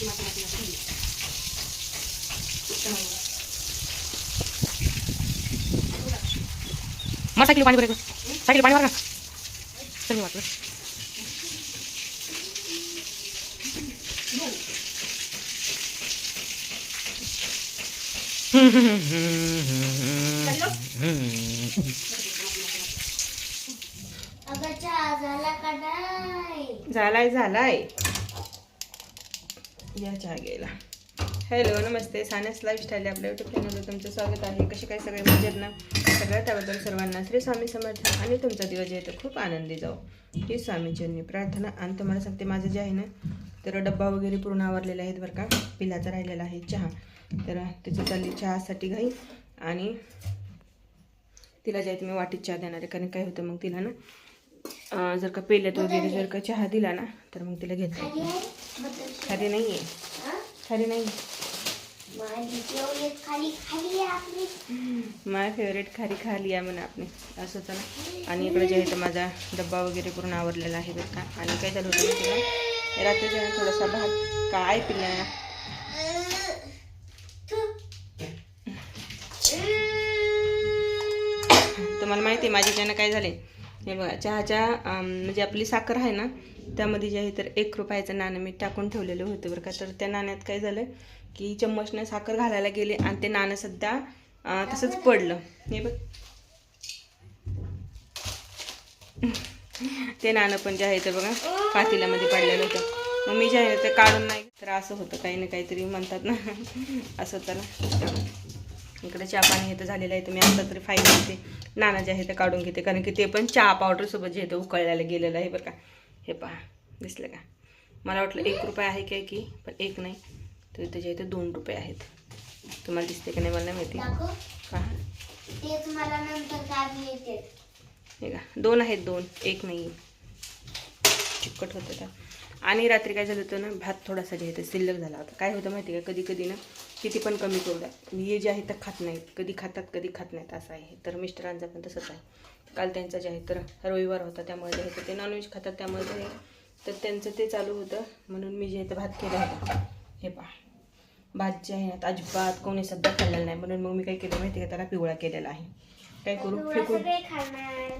माती माती माती मला सायकल पाणी बरं सायकल पाणी मार का चल मी वाटलं अगं चहा झाला का नाही? झालाय झालाय. या चहा घ्यायला. हॅलो नमस्ते. सानस लाईफस्टाईल आपल्या युट्यूब चॅनलवर तुमचं स्वागत आहे. कसे काय सगळे मजेत ना? त्याबद्दल सर्वांना श्री स्वामी समर्थ आणि तुमचा दिवस जे आहे खूप आनंदी जाऊ. ही स्वामीजींनी प्रार्थना. आणि तुम्हाला सांगते माझं जे आहे ना तर डब्बा वगैरे पूर्ण आवरलेला आहेत बरं का. पिलाचा राहिलेला आहे चहा. तर तिचं चालली चहासाठी घाई. आणि तिला जे आहे मी वाटीत चहा देणार आहे. कारण काय होतं मग तिला ना जर का पेल्यात वगैरे जर का चहा दिला ना तर मग तिला घेतला. खाली नाही. आहे खाली नाही माय फेवरेट खारी खाली आहे म्हणा आपली. असं चला. आणि इकडे जे आहे तर माझा डब्बा वगैरे पूर्ण आवरलेला आहे बरं का. आणि काय झालं होतं रात्रीच्या वेळेला थोडासा भात काय पिल्ला तुम्हाला माहिती आहे माझ्या त्यानं काय झाले हे बघा चहाच्या म्हणजे आपली साखर आहे ना त्यामध्ये जे आहे तर एक रुपयाचं नाणं मी टाकून ठेवलेलं होतं बरं का. तर त्या नाण्यात काय झालं की चम्मचनं साखर घालायला गेले आणि ते नाणं सध्या तसंच पडलं. हे बघ. ते नाणं पण जे आहे ते बघा पातेल्यामध्ये पडलेलं होतं. मग मी जे आहे ते काढून नाही तर असं होतं काही ना काहीतरी म्हणतात ना. असं चला इकडे चहा पाणी हे तर झालेलं आहे. तर मी आता तरी फाईन घेते नाणं जे आहे ते काढून घेते. कारण की ते पण चहा पावडरसोबत जे आहे ते उकळलेलं गेलेलं आहे बरं का. हे पहा दिसलं का? मला वाटलं एक रुपये आहे काय की पण एक नाही. तर इथे जे आहे ते दोन रुपये आहेत. तुम्हाला दिसते का नाही मला नाही माहिती. येते हे का? दोन आहेत दोन. एक नाही. चिकट होतं आणि रात्री काय झालं होतं ना? भात थोडासा ते शिल्लक झाला होता. काय होतं माहिती आहे का? कधी कधी ना किती पण कमी करू द्या. हे जे आहे ते खात नाहीत. कधी खातात कधी खात नाहीत. असं आहे. तर मिस्टरांचं पण तसंच आहे. काल त्यांचं जे आहे तर रविवार होता. त्यामुळे जे आहे तर ते नॉनव्हेज खातात. त्यामुळे जे आहे तर त्यांचं ते चालू होतं. म्हणून मी जे आहे ते भात केला होता. हे पहा. भात जे आहे अजिबात कोणी सध्या खाल्लेलं नाही. म्हणून मग मी काय केलं माहिती आहे का? त्याला पिवळा केलेला आहे. काय करू? फेकून.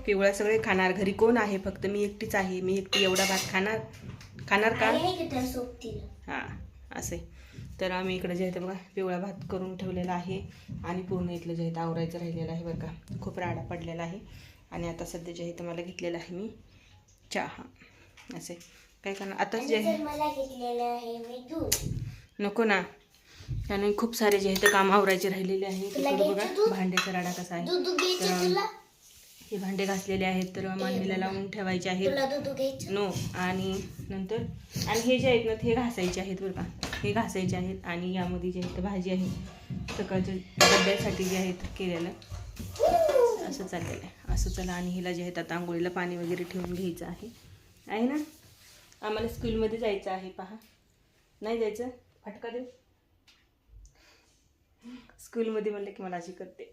पिवळा सगळे खाणार. घरी कोण आहे? फक्त मी एकटीच आहे. मी एकटी एवढा भात खाणार? खाणार का? हां. असे तर आम्ही इकडे जे आहे ते बघा पिवळा भात करून ठेवलेला आहे आणि पूर्ण इथलं जे आहे ते आवरायचं राहिलेलं आहे बरं का. खूप राडा पडलेला आहे. आणि आता सध्या जे आहे ते मला घेतलेलं आहे मी चहा. असे. काय करणार? आताच जे आहे नको ना. त्याने खूप सारे जे आहे ते काम आवरायचे राहिलेले आहे. बघा? भांड्याचा राडा कसा आहे. हे भांडे घासलेले आहेत तर मांडवीला लावून ठेवायचे आहेत. नो. आणि नंतर आणि हे जे आहेत ना ते घासायचे आहेत बरं का. हे घासायचे आहेत आणि यामध्ये जे आहे भाजी आहे. सकाळच्या डब्यासाठी जे आहेत केलेलं. असं चाललेलं आहे. असं चला आणि हिला जे आहेत आता आंघोळीला पाणी वगैरे ठेवून घ्यायचं आहे. आहे ना? आम्हाला स्कूलमध्ये जायचं आहे पहा. नाही जायचं? फटका देऊ? स्कूलमध्ये म्हणलं की मला अशी करते.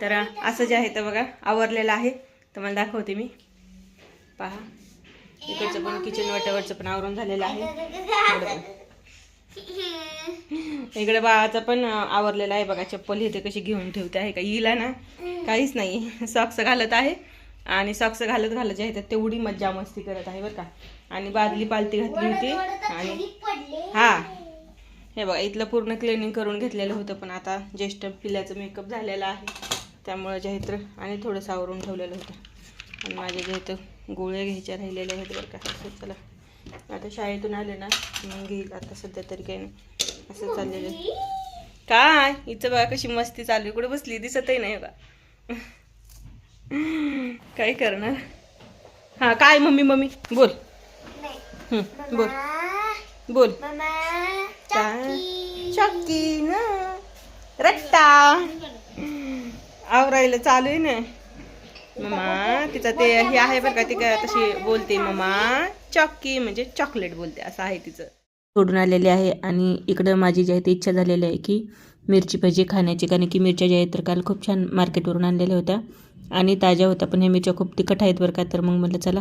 तर असं जे आहे तर बघा आवरलेलं आहे. तर मला दाखवते मी. पहा. इकडचं पण किचन वाट्यावरचं पण आवरून झालेलं आहे. इकडं इकडे बाळाचं पण आवरलेला आहे बघा चप्पल हे ते कशी घेऊन ठेवते आहे का हिला ना? काहीच नाही. सॉक्स घालत आहे आणि सॉक्स घालत घालत जे आहे तर तेवढी मज्जा मस्ती करत आहे बरं का. आणि बादली पालती घातली होती आणि हा. हे बघा इथलं पूर्ण क्लिनिंग करून घेतलेलं होतं पण आता ज्येष्ठ पिल्याचं मेकअप झालेला आहे. त्यामुळं जे तर आणि थोडंसं आवरून ठेवलेलं होतं. आणि माझ्या जे तर गोळ्या घ्यायच्या राहिलेल्या आहेत बरं का. चला. आता शाळेतून आले ना मग घेईल आता सध्या तरी काही नाही. असं चाललेलं. काय? हिचं बघा कशी मस्ती चालू आहे. कुठे बसली? दिसतही नाही बघा. काय करणार? हां काय मम्मी मम्मी? बोल. बोल. बोल? चक्की ना? रट्टा. आवरायला चालू आहे ना? ममा तिचं ते हे आहे बरं का ती काय तशी बोलते मम्मा चॉकी म्हणजे चॉकलेट बोलते असं आहे तिचं. सोडून आलेले आहे आणि इकडं माझी जी आहे ती इच्छा झालेली आहे की मिरची भजी खाण्याची कारण की मिरच्या ज्या आहेत तर काल खूप छान मार्केटवरून आणलेल्या होत्या. आणि ताज्या होत्या पण ह्या मिरच्या खूप तिखट आहेत बरं का तर मग म्हटलं चला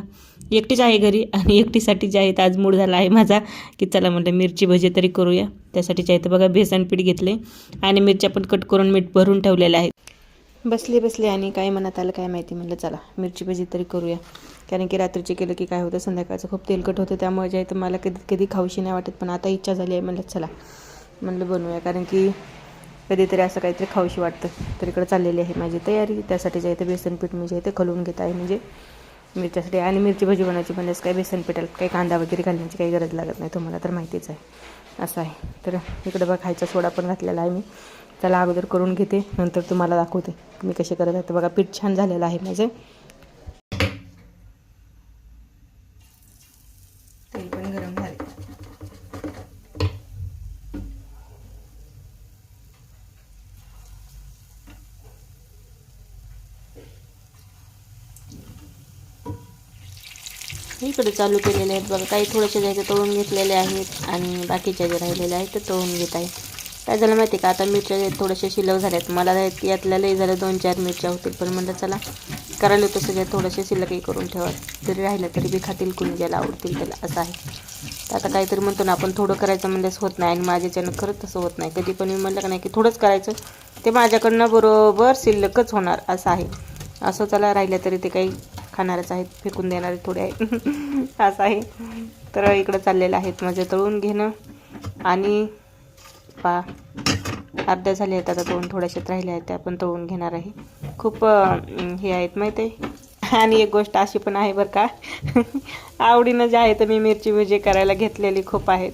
एकटीच आहे घरी आणि एकटीसाठी जे आहेत आज मूड झाला आहे माझा की चला म्हटलं मिरची भजी तरी करूया. त्यासाठी जे आहे तर बघा बेसन पीठ घेतले आणि मिरच्या पण कट करून मीठ भरून ठेवलेल्या आहेत. बसले बसले आणि काय मनात आलं काय माहिती. म्हटलं चला मिरची भजी तरी करूया. कारण की रात्रीचे केलं की काय होतं संध्याकाळचं खूप तेलकट होतं. त्यामुळे जे आहे तर मला कधी कधी खाऊशी नाही वाटत पण आता इच्छा झाली आहे. म्हणलं चला. म्हणलं बनवूया. कारण की कधीतरी असं काहीतरी खाऊशी वाटतं. तर इकडं चाललेली आहे माझी तयारी. त्यासाठी जे आहे ते बेसन पीठ मी जे आहे ते खलवून घेत आहे. म्हणजे मिरच्यासाठी. आणि मिरची भजी बनवायची म्हणल्यास काय बेसन पिठाला काही कांदा वगैरे घालण्याची काही गरज लागत नाही. तुम्हाला तर माहितीच आहे. असं आहे. तर इकडं बघ खायचा सोडा पण घातलेला आहे मी. त्याला अगोदर करून घेते नंतर तुम्हाला दाखवते मी कसे करत आहे. तर बघा पीठ छान झालेलं आहे माझं. तेल पण गरम झाले इकडे चालू केलेले आहेत. बघा काही थोडेसे जायचे तळून घेतलेले आहेत आणि बाकीच्या जे राहिलेले आहेत ते तळून घेत आहे. काय झालं माहिती का? आता मिरच्या जे थोडेसे शिल्लक झाल्यात मला यातल्या लई झालं दोन चार मिरच्या होतील पण म्हणलं चला करायला होतं सगळ्या थोडेसे शिल्लकही करून ठेवा तरी राहिलं तरी बी खातील कुणी ज्याला आवडतील त्याला असं आहे. तर आता काहीतरी म्हणतो ना आपण थोडं करायचं म्हणल्यास होत नाही आणि माझ्याच्यानं खरंच तसं होत नाही. कधी पण मी म्हणलं का नाही की थोडंच करायचं ते माझ्याकडनं बरोबर शिल्लकच होणार असं आहे. असं चला राहिलं तरी ते काही खाणारच आहेत फेकून देणारे थोडे आहेत. असं आहे. तर इकडं चाललेलं आहेत माझं तळून घेणं आणि पा अर्ध्या झाले आहेत आता तळून थोड्याशात राहिल्या आहेत त्या पण तळून घेणार आहे. खूप हे आहेत माहीत आहे. आणि एक गोष्ट अशी पण आहे बरं का आवडीनं जे आहे तर मी मिरची भजी करायला घेतलेली खूप आहेत.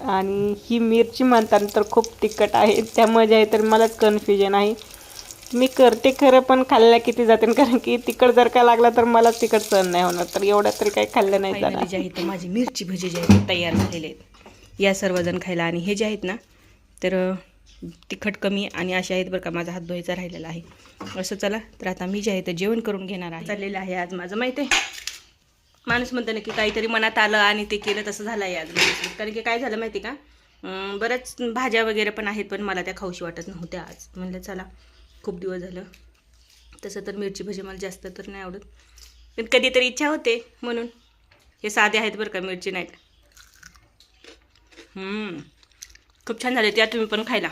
आणि ही मिरची म्हणताना तर खूप तिखट आहे त्यामुळे जे आहे तर मलाच कन्फ्युजन आहे. मी करते खरं पण खाल्ल्या किती जाते कारण की तिखट जर का लागला तर मला तिखट सहन नाही होणार तर एवढ्या तरी काही खाल्लं नाही जाणार. जे माझी मिरची भजी जे आहेत तयार झालेले आहेत. या सर्वजण खायला आणि हे जे आहेत ना तर तिखट कमी आणि असे आहेत बरं का माझा हात धुवायचा राहिलेला आहे. असं चला तर आता मी जे आहे तर जेवण करून घेणार आहे. चाललेलं आहे आज माझं माहिती आहे? माणूस म्हणतो ना की काहीतरी मनात आलं आणि ते केलं तसं झालं आहे आज कारण की काय झालं माहिती का? बरंच बऱ्याच भाज्या वगैरे पण आहेत पण मला त्या खाऊशी वाटत नव्हत्या आज. म्हणलं चला खूप दिवस झालं. तसं तर मिरची भजी मला जास्त तर नाही आवडत. पण कधीतरी इच्छा होते म्हणून. हे साधे आहेत बरं का मिरची नाहीत. हम्म. खूप छान झाले त्या तुम्ही पण खायला.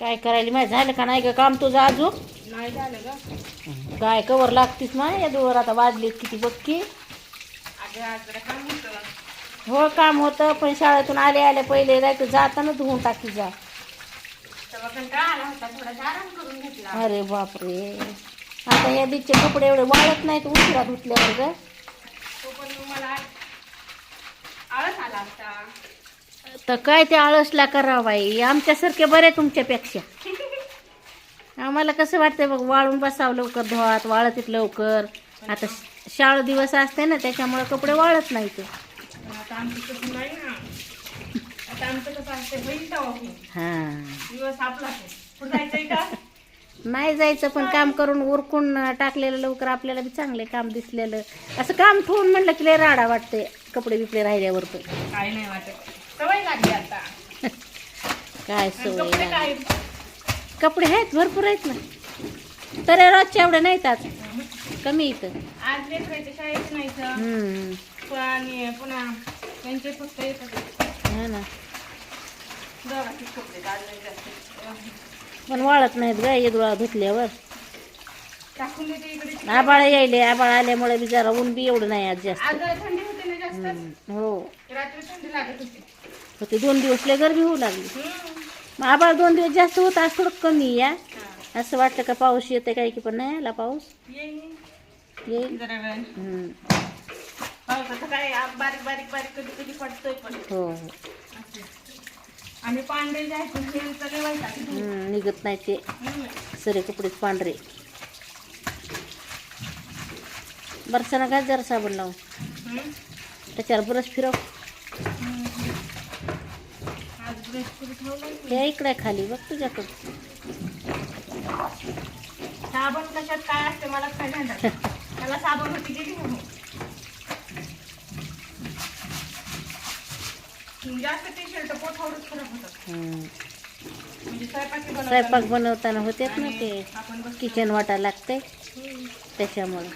काय करायला माहिती झालं का नाही ग काम तुझं अजून? नाही झालं ग. काय कवर लागतीस ना या दोर आता वाजलेत किती काम होतं. हो काम होतं पण शाळेतून आले आले पहिले जायचं जाताना धुवून टाकी जा. अरे बापरे. आता या दिवचे कपडे एवढे वाळत नाहीत उशिरा धुतल्यावर ग. तर काय ते आळसला करावं बाई. आमच्यासारखे बरे तुमच्यापेक्षा. आम्हाला कसं वाटतंय बघ वाळून बसावं लवकर धुवात वाळत लवकर. आता शाळा दिवस असते ना त्याच्यामुळे कपडे वाळत नाही. हां. का? नाही जायचं पण काम करून उरकून टाकलेलं लवकर आपल्याला बी चांगले काम दिसलेलं. असं काम ठेवून म्हणलं की लय राडा वाटते कपडे बिपडे राहिल्यावर पण. काय नाही वाटत. सवय लागली आता. काय आणि सवय कपडे लागली. काय? कपडे आहेत भरपूर आहेत ना. तरी रोजच्या एवढे नाहीत आज. कमी इथं. आज लेकरायच्या शाळेत नाही तर हम्म. आणि पुन्हा त्यांचे फक्त येतात. हा ना. कपडे जास्त पण वाळत नाहीत ग येदुळा धुतल्यावर. टाकून देते इकडे. आबाळ यायले आबाळ आल्यामुळे बी जरा ऊन बी एवढं नाही आज जास्त. आज थंडी होते ना जास्त हम्म. हो. रात्री थंडी लागत होती. होते दोन दिवस लय गरमी होऊ लागली. मग आबाळ दोन दिवस जास्त होत आज थोडं कमी या. हा. असं वाटतं का पाऊस येते काय की पण नाही आला पाऊस? येईन. येईल जरा वेळ. हम्म. पावसाचं काय आ- बारीक बारीक बारीक कधी कधी पडतोय पण. हो असं. आणि पांढरे जे आहेत ते सगळे वैताग हम्म, निघत नाही ते. सरे कपडेच पांढरे. बरसाना काय जरा साबण लावून. त्याच्यावर ब्रश फिरव. हे इकडे खाली बघ तुझ्याकडं. साबण कशात काय असते मला काय मला साबण होती गेली म्हणून. जास्त टी शर्ट पोटावरच खराब होतात हम्म. म्हणजे स्वयंपाकी बनवताना. होतेच ना ते. किचन वाटा लागते त्याच्यामुळं.